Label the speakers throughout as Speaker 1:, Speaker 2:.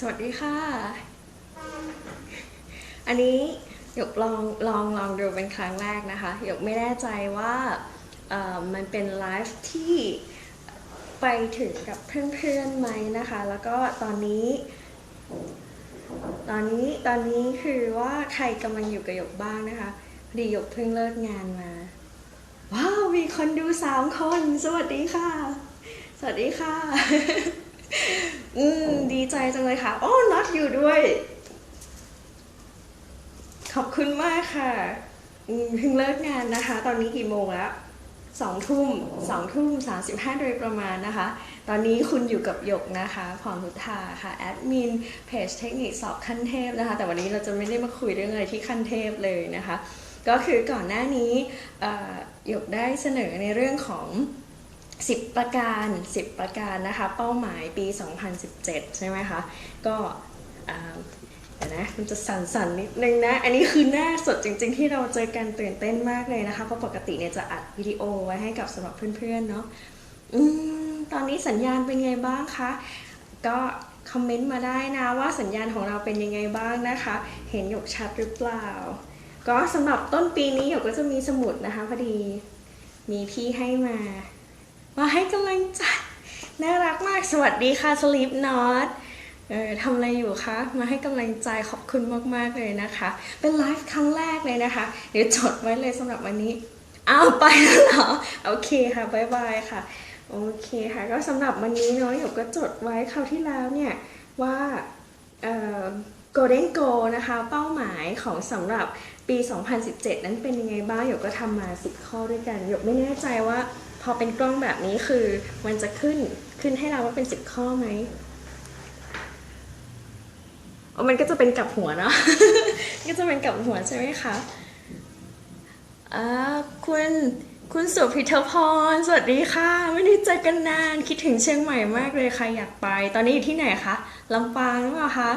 Speaker 1: สวัสดีค่ะ อันนี้หยกลองลองลองดูเป็นครั้งแรกนะคะหยกไม่แน่ใจว่ามันเป็นไลฟ์ที่ไปถึงกับเพื่อนๆไหมนะคะ แล้วก็ตอนนี้ ตอนนี้ตอนนี้คือว่าใครกำลังอยู่กับหยกบ้างนะคะพอดีหยกเพิ่งเลิกงานมา ว้าว มีคนดูสามคน สวัสดีค่ะ สวัสดีค่ะ อืมดีใจจังเลยค่ะ โอ้น็อตอยู่ด้วย ขอบคุณมากค่ะอืมเพิ่งเลิกงานนะคะ ตอนนี้กี่โมงแล้วสองทุ่มสองทุ่มสามสิบห้าโดยประมาณนะคะ ตอนนี้คุณอยู่กับหยกนะคะพรพุทธาค่ะ แอดมินเพจเทคนิคสอบขั้นเทพนะคะ แต่วันนี้เราจะไม่ได้มาคุยเรื่องอะไรที่ขั้นเทพเลยนะคะ ก็คือก่อนหน้านี้หยกได้เสนอในเรื่องของ 10 ประการ 10 ประการนะคะ เป้าหมายปี 2017 ใช่ไหมคะ ก็อ่าเดี๋ยวนะมันจะสั่นๆนิดนึงนะ อันนี้คือหน้าสดจริงๆ ที่เราเจอกันตื่นเต้นมากเลยนะคะ เพราะปกติเนี่ยจะอัดวิดีโอไว้ให้กับสำหรับเพื่อนๆเนาะอืมตอนนี้สัญญาณเป็นไงบ้างคะ ก็คอมเมนต์มาได้นะว่าสัญญาณของเราเป็นยังไงบ้างนะคะ เห็นหยกชัดหรือเปล่า ก็สำหรับต้นปีนี้หยกก็จะมีสมุดนะคะพอดี มีพี่ให้มา มาให้กำลังใจ น่ารักมาก สวัสดีค่ะสลีปนอตเออทำอะไรอยู่คะ มาให้กำลังใจขอบคุณมากๆเลยนะคะ เป็นไลฟ์ครั้งแรกเลยนะคะ เดี๋ยวจดไว้เลยสำหรับวันนี้ เอาไปแล้วเหรอ โอเคค่ะบายบายค่ะ โอเคค่ะ ก็สำหรับวันนี้เนาะหยกก็จดไว้คราวที่แล้วเนี่ยว่าเอ่อ Golden Goal นะคะ เป้าหมายของสำหรับปี 2017 นั้นเป็นยังไงบ้างหยกก็ทำมา 10 ข้อด้วยกันหยกไม่แน่ใจว่า อเป็นกล้องแบบนี้คือมันจะขึ้นขึ้นให้เราว่าเป็น10ข้อไหมมันก็จะเป็นกับหัวเนาะ ก็จะเป็นกับหัวใช่ไหมคะอ่าคุณคุณสุพิทพร สวัสดีค่ะ ไม่ได้เจอกันนาน คิดถึงเชียงใหม่มากเลยค่ะอยากไป ตอนนี้อยู่ที่ไหนคะลำปางหรือเปล่าคะ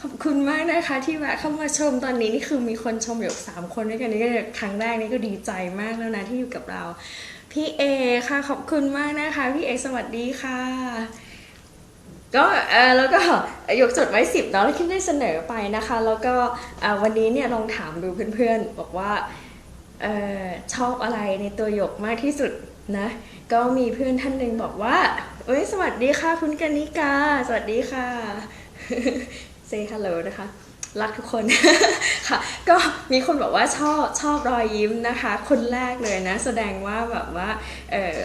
Speaker 1: ขอบคุณมากนะคะที่แวะเข้ามาชมตอนนี้นี่คือมีคนชมอยู่สามคนด้วยกันนี่ก็ครั้งแรกนี่ก็ดีใจมากแล้วนะที่อยู่กับเรา พี่เอค่ะขอบคุณมากนะคะ พี่เอสวัสดีค่ะ ก็เออแล้วก็ยกจดไว้สิบเนาะแล้วคิดได้เสนอไปนะคะ แล้วก็วันนี้เนี่ยลองถามดูเพื่อนๆ บอกว่าออชอบอะไรในตัวหยกมากที่สุดนะ ก็มีเพื่อนท่านหนึ่งบอกว่าเอ้ยสวัสดีค่ะคุณกนิกา สวัสดีค่ะ say hello นะคะ รักทุกคนค่ะ ก็มีคนบอกว่าชอบชอบรอยยิ้มนะคะ คนแรกเลยนะ แสดงว่าแบบว่าเออ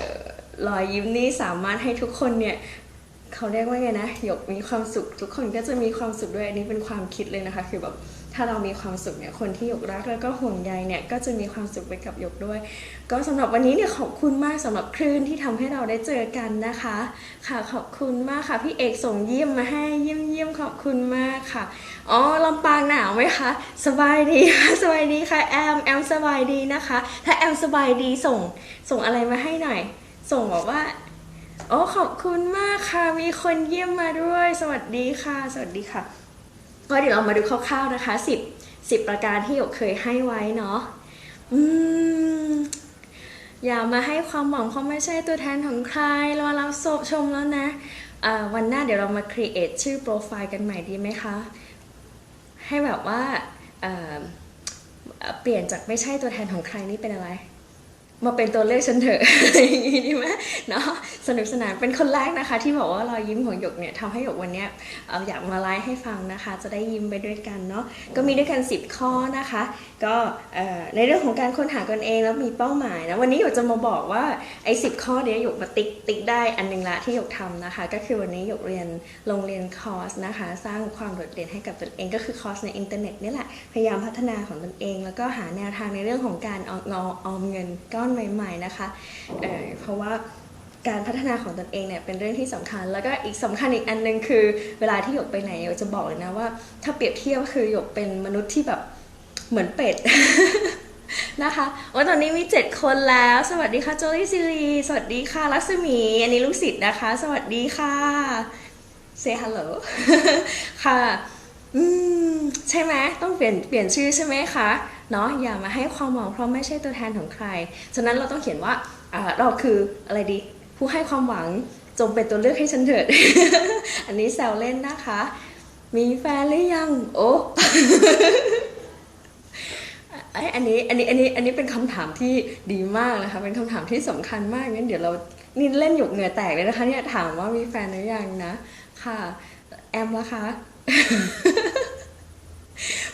Speaker 1: รอยยิ้มนี่สามารถให้ทุกคนเนี่ยเขาเรียกว่าไงนะหยกมีความสุข ทุกคนก็จะมีความสุขด้วยอันนี้เป็นความคิดเลยนะคะ คือแบบ ถ้าเรามีความสุขเนี่ยคนที่หยกรักแล้วก็ห่วงใยเนี่ยก็จะมีความสุขไปกับหยกด้วย ก็สำหรับวันนี้เนี่ยขอบคุณมากสำหรับคลื่นที่ทำให้เราได้เจอกันนะคะ ค่ะขอบคุณมากค่ะพี่เอกส่งเยี่ยมมาให้เยี่ยมเยี่ยมขอบคุณมากค่ะอ๋อลำปางหนาวไหมคะสบายดีค่ะสบายดีค่ะแอมแอมสบายดีนะคะ ถ้าแอมสบายดีส่งส่งอะไรมาให้หน่อย ส่งบอกว่าโอ้ขอบคุณมากค่ะ มีคนเยี่ยมมาด้วย สวัสดีค่ะ สวัสดีค่ะ ก็เดี๋ยวเรามาดูคร่าวๆนะคะสิบสิบประการที่หยกเคยให้ไว้เนาะอืมอย่ามาให้ความหวังเพราะไม่ใช่ตัวแทนของใครเราเราสบชมแล้วนะอ่าวันหน้าเดี๋ยวเรามา create ชื่อโปรไฟล์กันใหม่ดีไหมคะ ให้แบบว่าเปลี่ยนจากไม่ใช่ตัวแทนของใครนี่เป็นอะไร มาเป็นตัวเลขฉันเถอะนี้ดีไหมเนาะสนุกสนานเป็นคนแรกนะคะ ที่บอกว่ารอยยิ้มของหยกเนี่ยทำให้หยกวันนี้อยากมาไลฟ์ให้ฟังนะคะ จะได้ยิ้มไปด้วยกันเนาะก็มีด้วยกัน 10 ข้อนะคะ ก็ในเรื่องของการค้นหาตนเองแล้วมีเป้าหมายนะวันนี้หยกจะมาบอกว่าไอ้สิข้อเนี้ยหยกมาติ๊กติ๊กได้อันหนึงละที่หยกทำนะคะ ก็คือวันนี้หยกเรียนโรงเรียนคอร์สนะคะ สร้างความโดดเด่นให้กับตนเองก็คือคอร์สในอินเทอร์เน็ตนี่แหละพยายามพัฒนาของตนเอง แล้วก็หาแนวทางในเรื่องของการออมเงินก้อนใหม่ ๆนะคะเเพราะว่าการพัฒนาของตนเองเนี่ยเป็นเรื่องที่สำคัญ แล้วก็อีกสำคัญอีกอันหนึงคือเวลาที่หยกไปไหนหยกจะบอกเลยนะว่า ถ้าเปรียบเทียบคือหยกเป็นมนุษย์ที่แบบเหมือนเป็ดนะคะว่าตอนนี้มี 7 คนแล้ว สวัสดีค่ะโจลี่ซิลีสวัสดีค่ะลักษมี อันนี้ลูกศิษย์นะคะ สวัสดีค่ะ say hello ค่ะ อืม ใช่ไหมต้องเปลี่ยนเปลี่ยนชื่อใช่ไหมคะ เนาะอย่ามาให้ความหวังเพราะไม่ใช่ตัวแทนของใคร ฉะนั้นเราต้องเขียนว่าเราคืออะไรดีผู้ให้ความหวังจงเป็นตัวเลือกให้ฉันเถิด อันนี้แซวเล่นนะคะ มีแฟนหรือยัง โอ้ไออันนี้อันนี้อันนี้อันนี้เป็นคำถามที่ดีมากนะคะ เป็นคำถามที่สำคัญมากงั้นเดี๋ยวเรานี่เล่นหยกเหงื่อแตกเลยนะคะเนี่ยถามว่ามีแฟนหรือยังนะ ค่ะ แอมละคะ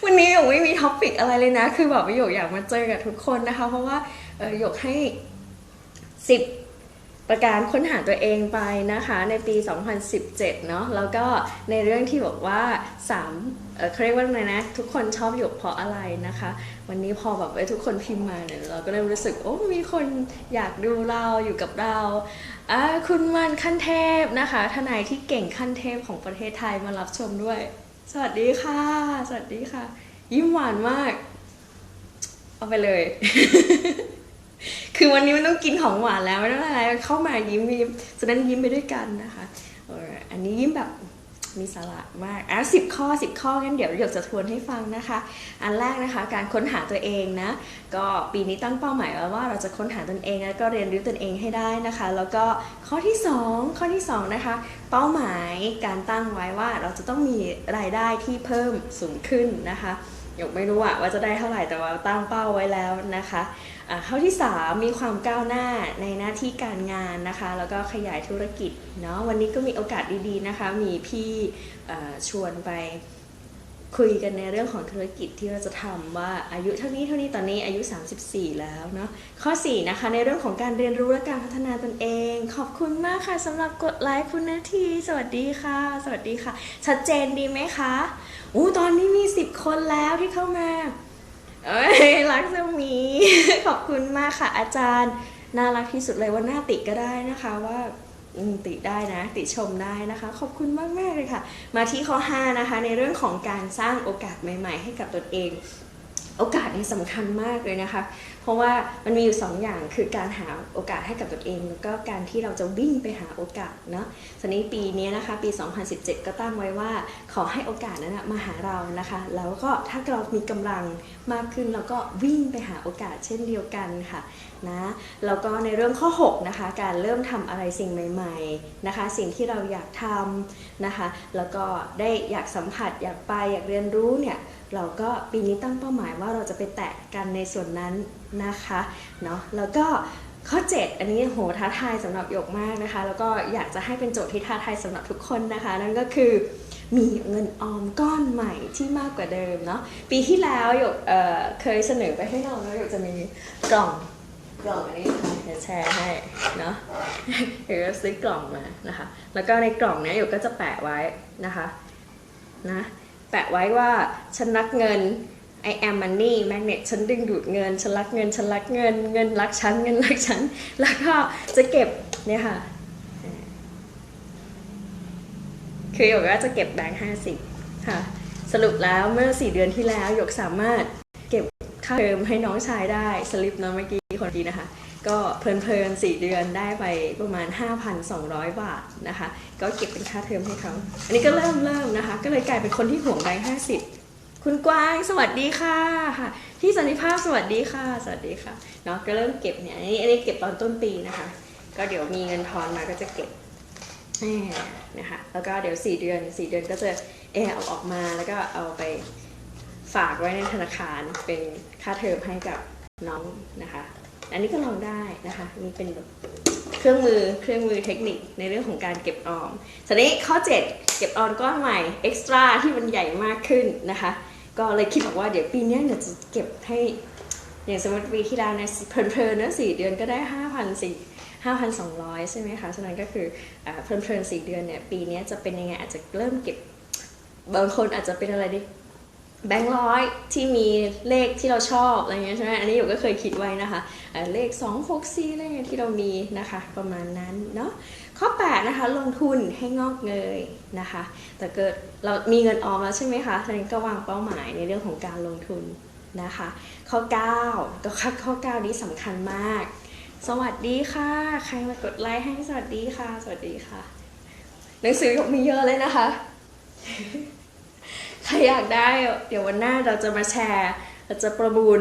Speaker 1: วันนี้หยกไม่มีท็อปิกอะไรเลยนะ คือแบบว่าหยกอยากมาเจอกับทุกคนนะคะ เพราะว่าหยกให้สิบประการค้นหาตัวเองไปนะคะ ในปี 2017 เนาะแล้วก็ในเรื่องที่บอกว่า3เออเขาเรียกว่าอะไรนะ ทุกคนชอบหยกเพราะอะไรนะคะ วันนี้พอแบบเอ้ทุกคนพิมพ์มาเนี่ยเราก็เริ่มรู้สึก โอ้ มีคนอยากดูเราอยู่กับเราอ่าคุณมันขั้นเทพนะคะ ทนายที่เก่งขั้นเทพของประเทศไทยมารับชมด้วย สวัสดีค่ะ สวัสดีค่ะ ยิ้มหวานมาก เอาไปเลย คือวันนี้มันต้องกินของหวานแล้วไม่ต้องอะไรเข้ามายิ้มยิ้มฉะนั้นยิ้มไปด้วยกันนะคะอันนี้ยิ้มแบบ มีสาระมากอะสิบข้อสิบข้องั้นเดี๋ยวเดี๋ยวจะทวนให้ฟังนะคะ อันแรกนะคะการค้นหาตัวเองนะ ก็ปีนี้ตั้งเป้าหมายไว้ว่าเราจะค้นหาตนเองแล้วก็เรียนรู้ตนเองให้ได้นะคะ แล้วก็ข้อที่สองข้อที่สองนะคะเป้าหมายการตั้งไว้ว่าเราจะต้องมีรายได้ที่เพิ่มสูงขึ้นนะคะยกไม่รู้อะว่าจะได้เท่าไหร่แต่ว่าตั้งเป้าไว้แล้วนะคะ ข้อที่ 3 มีความก้าวหน้าในหน้าที่การงานนะคะ แล้วก็ขยายธุรกิจเนาะวันนี้ก็มีโอกาสดีๆนะคะ มีพี่ชวนไปคุยกันในเรื่องของธุรกิจที่เราจะทำว่าอายุเท่านี้เท่านี้ตอนนี้อายุ 34 แล้วเนาะข้อ 4 นะคะ ในเรื่องของการเรียนรู้และการพัฒนาตนเอง ขอบคุณมากค่ะสำหรับกดไลค์คุณนาที สวัสดีค่ะ สวัสดีค่ะ ชัดเจนดีไหมคะอู้ตอนนี้มี 10 คนแล้วที่เข้ามา เอ้ยรักจะมีขอบคุณมากค่ะ อาจารย์ น่ารักที่สุดเลยว่าหน้าติก็ได้นะคะว่าติได้นะ ติชมได้นะคะ ขอบคุณมากมากๆเลยค่ะ มาที่ข้อ 5 นะคะ ในเรื่องของการสร้างโอกาสใหม่ ๆ ให้กับตนเอง โอกาสนี่สำคัญมากเลยนะคะ เพราะว่ามันมีอยู่สองอย่างคือการหาโอกาสให้กับตัวเอง แล้วก็การที่เราจะวิ่งไปหาโอกาสเนาะสนี้ปีนี้นะคะปี 2017 ก็ตั้งไว้ว่า ขอให้โอกาสนั้นนะมาหาเรานะคะ แล้วก็ถ้าเรามีกำลังมากขึ้นเราก็วิ่งไปหาโอกาสเช่นเดียวกันค่ะ นะแล้วก็ในเรื่องข้อ6นะคะการเริ่มทำอะไรสิ่งใหม่ๆนะคะสิ่งที่เราอยากทำนะคะแล้วก็ได้อยากสัมผัสอยากไปอยากเรียนรู้เนี่ยเราก็ปีนี้ตั้งเป้าหมายว่าเราจะไปแตะกันในส่วนนั้นนะคะเนาะแล้วก็ข้อ 7 อันนี้โหท้าทายสำหรับหยกมากนะคะ แล้วก็อยากจะให้เป็นโจทย์ที่ท้าทายสำหรับทุกคนนะคะ นั่นก็คือมีเงินออมก้อนใหม่ที่มากกว่าเดิมเนาะปีที่แล้วหยกเเคยเสนอไปให้น้องแล้วหยกจะมีกล่อง กล่องอันนี้นะคะเดี๋ยวแชร์ให้เนาะเดี๋ยวซื้อกล่องมานะคะ แล้วก็ในกล่องเนี้ยหยกก็จะแปะไว้นะคะนะแปะไว้ว่าฉันรักเงิน I am money magnet ฉันดึงดูดเงิน ฉันรักเงิน ฉันรักเงิน เงินรักฉัน เงินรักฉัน แล้วก็จะเก็บเนี่ยค่ะ คือหยกก็จะเก็บแบงค์ห้าสิบค่ะ สรุปแล้วเมื่อสี่เดือนที่แล้วหยกสามารถเก็บค่าเทอมให้น้องชายได้ สลิปนะเมื่อกี้ คนดีนะคะ ก็เพลินๆสี่เดือนได้ไปประมาณ 5,200 บาทนะคะ ก็เก็บเป็นค่าเทอมให้เขา อันนี้ก็เริ่มเริ่มนะคะ ก็เลยกลายเป็นคนที่ห่วงแบงค์ห้าสิบคุณกวางสวัสดีค่ะค่ะพี่สันนิภาพสวัสดีค่ะ สวัสดีค่ะเนาะก็เริ่มเก็บเนี่ยอันนี้อันนี้เก็บตอนต้นปีนะคะ ก็เดี๋ยวมีเงินทอนมาก็จะเก็บนะคะแล้วก็เดี๋ยว 4 เดือน 4 เดือนก็จะเออเอาออกมาแล้วก็เอาไปฝากไว้ในธนาคารเป็นค่าเทอมให้กับน้องนะคะ อันนี้ก็ลองได้นะคะ นี่เป็นแบบเครื่องมือเครื่องมือเทคนิคในเรื่องของการเก็บออมทีนี้ข้อ 7 เก็บออมก้อนใหม่เอ็กซ์ตร้าที่มันใหญ่มากขึ้นนะคะ ก็เลยคิดบอกว่าเดี๋ยวปีนี้เดี๋ยวจะเก็บให้อย่างสมมติปีที่แล้วเนี่ยเพลินๆนะสี่เดือนก็ได้ห้าพันสี่ห้าพันสองร้อยใช่ไหมคะ ฉะนั้นก็คืออเพลินๆสี่เดือนเนี่ย ปีนี้จะเป็นยังไง อาจจะเริ่มเก็บ บางคนอาจจะเป็นอะไรดิ แบงค์ร้อยที่มีเลขที่เราชอบอะไรเงี้ยใช่ไหมอันนี้อยู่ก็เคยคิดไว้นะคะอ่าเลข 2 6 4อะไรเงี้ยที่เรามีนะคะ ประมาณนั้นเนาะข้อ 8 นะคะ ลงทุนให้งอกเงยนะคะ แต่เกิดเรามีเงินออมแล้วใช่ไหมคะฉะนั้นก็วางเป้าหมายในเรื่องของการลงทุนนะคะ ข้อ 9ก็ข้อข้อ 9 นี้สำคัญมาก สวัสดีค่ะ ใครมากดไลค์ให้สวัสดีค่ะ สวัสดีค่ะ หนังสือมีเยอะเลยนะคะ ใครอยากได้เดี๋ยววันหน้าเราจะมาแชร์เราจะประมูล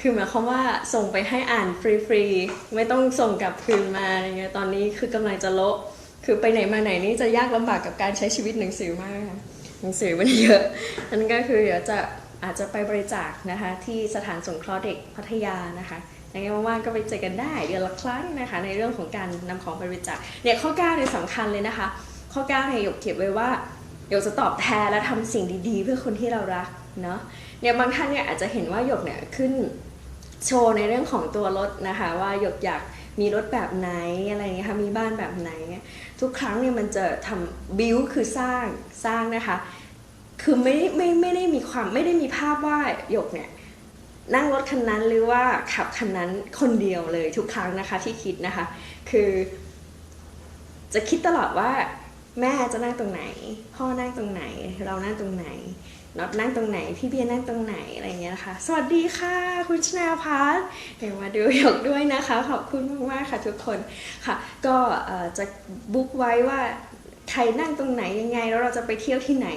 Speaker 1: คือหมายความว่าส่งไปให้อ่านฟรีๆไม่ต้องส่งกลับคืนมาอะไรเงี้ยตอนนี้คือกำลังจะโละคือไปไหนมาไหนนี่จะยากลำบากกับการใช้ชีวิตหนังสือมากค่ะหนังสือมันเยอะนั่นก็คือเดี๋ยวจะอาจจะไปบริจาคนะคะที่สถานสงเคราะห์เด็กพัทยานะคะยังไงว่างๆก็ไปเจอกันได้เดือนละครั้งนะคะในเรื่องของการนำของไปบริจาคเนี่ยข้อ9เนี่ยสำคัญเลยนะคะ ข้อ9เนี่ยหยกเขียนไว้ว่า หยกจะตอบแทนและทำสิ่งดีๆ เพื่อคนที่เรารักเนาะเนี่ยบางท่านเนี่ยอาจจะเห็นว่าหยกเนี่ยขึ้นโชว์ในเรื่องของตัวรถนะคะว่าหยกอยากมีรถแบบไหนอะไรเงี้ยค่ะมีบ้านแบบไหน ทุกครั้งเนี่ยมันจะทำบิวคือสร้างสร้างนะคะ คือไม่ไม่ไม่ได้มีความไม่ได้มีภาพว่าหยกเนี่ยนั่งรถคันนั้นหรือว่าขับคันนั้นคนเดียวเลยทุกครั้งนะคะที่คิดนะคะ คือ จะคิดตลอดว่า แม่จะนั่งตรงไหน พ่อนั่งตรงไหน เรานั่งตรงไหนน็อตนั่งตรงไหน พี่เบียร์นั่งตรงไหน อะไรเงี้ยนะคะ สวัสดีค่ะ คุณชนาพัฒน์เดี๋ยวมาดูหยกด้วยนะคะ ขอบคุณมากๆค่ะทุกคนค่ะ ก็จะบุ๊กไว้ว่า ใครนั่งตรงไหนยังไง แล้วเราจะไปเที่ยวที่ไหน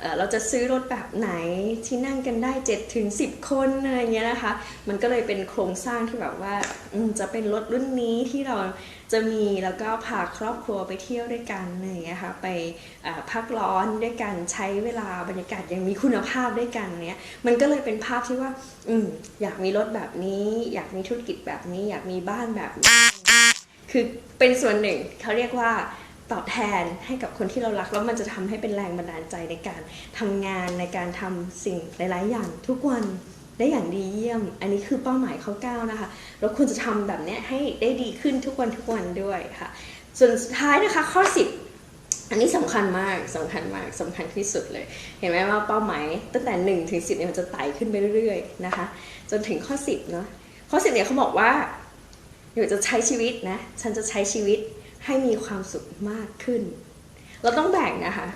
Speaker 1: เเราจะซื้อรถแบบไหนที่นั่งกันได้7ถึง10 คนอะไรเงี้ยนะคะ มันก็เลยเป็นโครงสร้างที่แบบว่าจะเป็นรถรุ่นนี้ที่เราจะมีแล้วก็พาครอบครัวไปเที่ยวด้วยกันอะไรเงี้ยค่ะไปพักร้อนด้วยกันใช้เวลาบรรยากาศยังมีคุณภาพด้วยกันเนี้ยมันก็เลยเป็นภาพที่ว่าอืมอยากมีรถแบบนี้ อยากมีธุรกิจแบบนี้ อยากมีบ้านแบบนี้ คือเป็นส่วนหนึ่งเขาเรียกว่า ตอบแทนให้กับคนที่เรารัก แล้วมันจะทำให้เป็นแรงบันดาลใจในการทำงานในการทำสิ่งหลาย ๆ อย่างทุกวันได้อย่างดีเยี่ยม อันนี้คือเป้าหมายเขาก้าวนะคะเราควรจะทำแบบนี้ให้ได้ดีขึ้นทุกวันทุกวันด้วยค่ะ ส่วนสุดท้ายนะคะข้อ 10อันนี้สำคัญมากสำคัญมากสำคัญที่สุดเลย เห็นไหมว่าเป้าหมายตั้งแต่1ถึง10เนี่ยมันจะไต่ขึ้นไปเรื่อยๆนะคะ จนถึงข้อ 10เนาะข้อ10เนี่ยเขาบอกว่า อยู่จะใช้ชีวิตนะ ฉันจะใช้ชีวิต ให้มีความสุขมากขึ้น เราต้องแบ่งนะคะ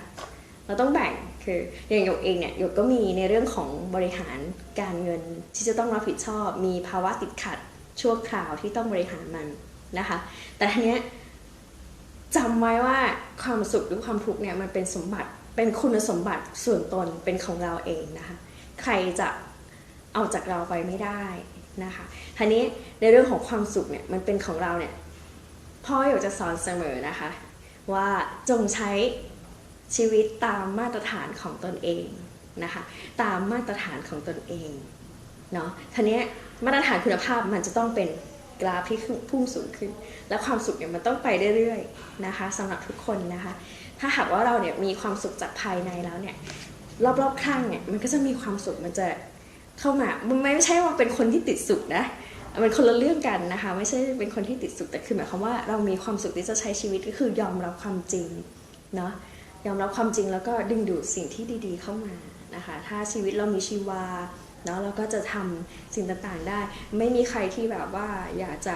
Speaker 1: เราต้องแบ่งคืออย่างหยกเองเนี่ยหยกก็มีในเรื่องของบริหารการเงินที่จะต้องรับผิดชอบ มีภาวะติดขัดชั่วคราวที่ต้องบริหารมันนะคะ แต่ทีเนี้ยจำไว้ว่าความสุขหรือความทุกข์เนี่ยมันเป็นสมบัติเป็นคุณสมบัติส่วนตนเป็นของเราเองนะคะ ใครจะเอาจากเราไปไม่ได้นะคะทีนี้ในเรื่องของความสุขเนี่ยมันเป็นของเราเนี่ย พ่ออยากจะสอนเสมอนะคะ ว่าจงใช้ชีวิตตามมาตรฐานของตนเองนะคะ ตามมาตรฐานของตนเองเนาะทีนี้มาตรฐานคุณภาพมันจะต้องเป็นกราฟที่พุ่งสูงขึ้น และความสุขเนี่ยมันต้องไปเรื่อยๆนะคะสำหรับทุกคนนะคะ ถ้าหากว่าเราเนี่ยมีความสุขจากภายในแล้วเนี่ยรอบๆข้างเนี่ยมันก็จะมีความสุขมันจะเข้ามามันไม่ใช่ว่าเป็นคนที่ติดสุขนะ มันคนละเรื่องกันนะคะ ไม่ใช่เป็นคนที่ติดสุขแต่คือหมายความว่าเรามีความสุขที่จะใช้ชีวิตก็คือยอมรับความจริงเนาะยอมรับความจริงแล้วก็ดึงดูดสิ่งที่ดีๆเข้ามานะคะ ถ้าชีวิตเรามีชีวาเนาะเราก็จะทำสิ่งต่างๆได้ ไม่มีใครที่แบบว่าอยากจะ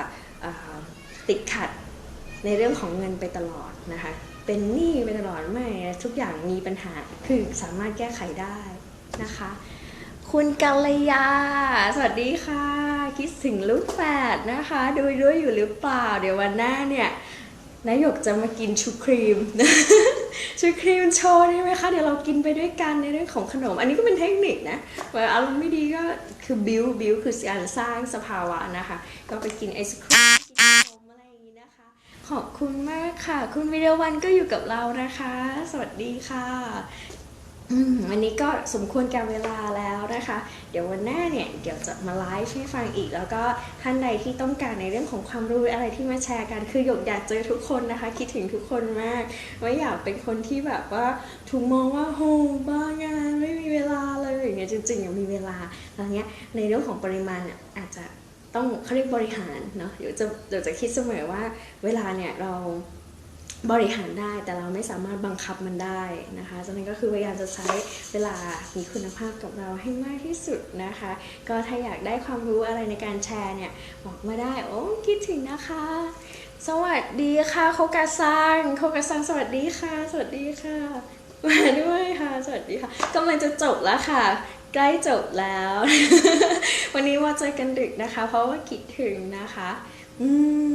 Speaker 1: ติดขัดในเรื่องของเงินไปตลอดนะคะ เป็นหนี้ไปตลอดไม่ทุกอย่างมีปัญหาคือสามารถแก้ไขได้นะคะ คุณกัลยา สวัสดีค่ะ คิดถึงลูกแฝดนะคะ ดูด้วยอยู่หรือเปล่า เดี๋ยววันหน้าเนี่ยนายกจะมากินชูครีมชูครีมโชว์ได้ไหมคะ เดี๋ยวเรากินไปด้วยกันในเรื่องของขนม อันนี้ก็เป็นเทคนิคนะวลาอารมณ์ไม่ดีก็คือบิวบิวคือการสร้างสภาวะนะคะ ก็ไปกินไอศครีมกินขนมอะไรอย่างนี้นะคะขอบคุณมากค่ะ คุณวิเดวันก็อยู่กับเรานะคะ สวัสดีค่ะ วันนี้ก็สมควรการเวลาแล้วนะคะ เดี๋ยววันหน้าเนี่ยเดี๋ยวจะมาไลฟ์ให้ฟังอีก แล้วก็ท่านใดที่ต้องการในเรื่องของความรู้อะไรที่มาแชร์กันคือหยกอยากเจอทุกคนนะคะ คิดถึงทุกคนมากไม่อยากเป็นคนที่แบบว่าถูกมองว่าโหบ้างานไม่มีเวลาเลยอย่างเงี้ยจริงๆยังมีเวลาอะไรเงี้ยในเรื่องของปริมาณเนี่ยอาจจะต้องเขาเรียกบริหารเนาะเดี๋ยวจะเดี๋ยวจะคิดเสมอว่าเวลาเนี่ยเรา บริหารได้แต่เราไม่สามารถบังคับมันได้นะคะฉะนั้นก็คือพยายามจะใช้เวลามีคุณภาพกับเราให้มากที่สุดนะคะ ก็ถ้าอยากได้ความรู้อะไรในการแชร์เนี่ยบอกมาได้โอ้คิดถึงนะคะ สวัสดีค่ะโคกาซังโคกาซังสวัสดีค่ะ สวัสดีค่ะมาด้วยค่ะ สวัสดีค่ะกำลังจะจบแล้วค่ะใกล้จบแล้ว วันนี้ว่าเจอกันดึกนะคะ เพราะว่าคิดถึงนะคะ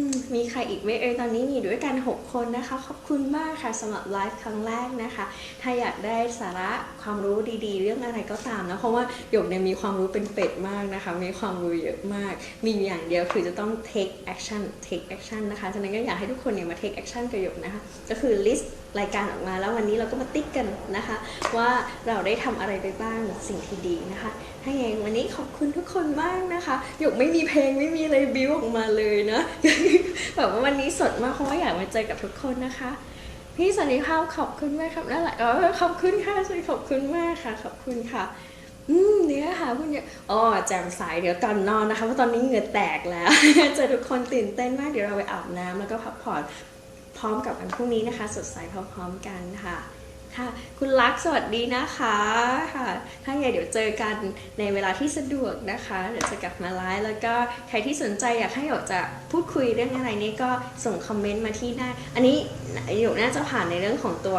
Speaker 1: มมีใครอีกไหมเอ่ยตอนนี้มีด้วยกัน 6 คนนะคะ ขอบคุณมากค่ะสำหรับไลฟ์ครั้งแรกนะคะ ถ้าอยากได้สาระความรู้ดีๆ เรื่องอะไรก็ตามนะเพราะว่าหยกเนี่ยมีความรู้เป็นเป็ดมากนะคะ มีความรู้เยอะมาก มีอย่างเดียวคือจะต้อง take action take action นะคะฉะนั้นก็อยากให้ทุกคนเนี่ยมา take action กับหยกนะคะ ก็คือ list รายการออกมา แล้ววันนี้เราก็มาติ๊กกันนะคะ ว่าเราได้ทำอะไรไปบ้างสิ่งที่ดีนะคะถ้าอย่างวันนี้ขอบคุณทุกคนมากนะคะหยกไม่มีเพลงไม่มีอะไรบิวออกมาเลยนะแบบว่าวันนี้สดมากเพราะว่าอยากมาเจอกับทุกคนนะคะพี่สันนิภาพขอบคุณมากครับนั่นแหละเออขอบคุณค่ะสวยขอบคุณมากค่ะ ขอบคุณค่ะ อืมเนี่ยค่ะคุณยายอ๋อแจ่มใสเดี๋ยวก่อนนอนนะคะเพราะตอนนี้เหงื่อแตกแล้วเจอทุกคนตื่นเต้นมากเดี๋ยวเราไปอาบน้ำแล้วก็พักผ่อน พร้อมกับวันพรุ่งนี้นะคะ สดใสพร้อมๆกันค่ะค่ะ คุณลักษ์สวัสดีนะคะค่ะ ถ้าไงเดี๋ยวเจอกันในเวลาที่สะดวกนะคะ เดี๋ยวจะกลับมาไลฟ์แล้วก็ใครที่สนใจอยากให้อยกจะพูดคุยเรื่องอะไรนี้ก็ส่งคอมเมนต์มาที่หน้า อันนี้อยกน่าจะผ่านในเรื่องของตัว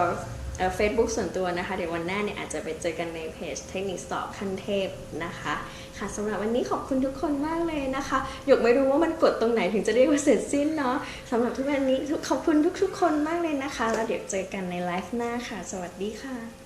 Speaker 1: เฟซบุ๊กส่วนตัวนะคะ เดี๋ยววันหน้าเนี่ยอาจจะไปเจอกันในเพจเทคนิคสอบขั้นเทพนะคะ ค่ะสำหรับวันนี้ขอบคุณทุกคนมากเลยนะคะหยกไม่รู้ว่ามันกดตรงไหนถึงจะเรียกว่าเสร็จสิ้นเนาะสำหรับทุกวันนี้ขอบคุณทุกๆคนมากเลยนะคะ แล้วเดี๋ยวเจอกันในไลฟ์หน้าค่ะ สวัสดีค่ะ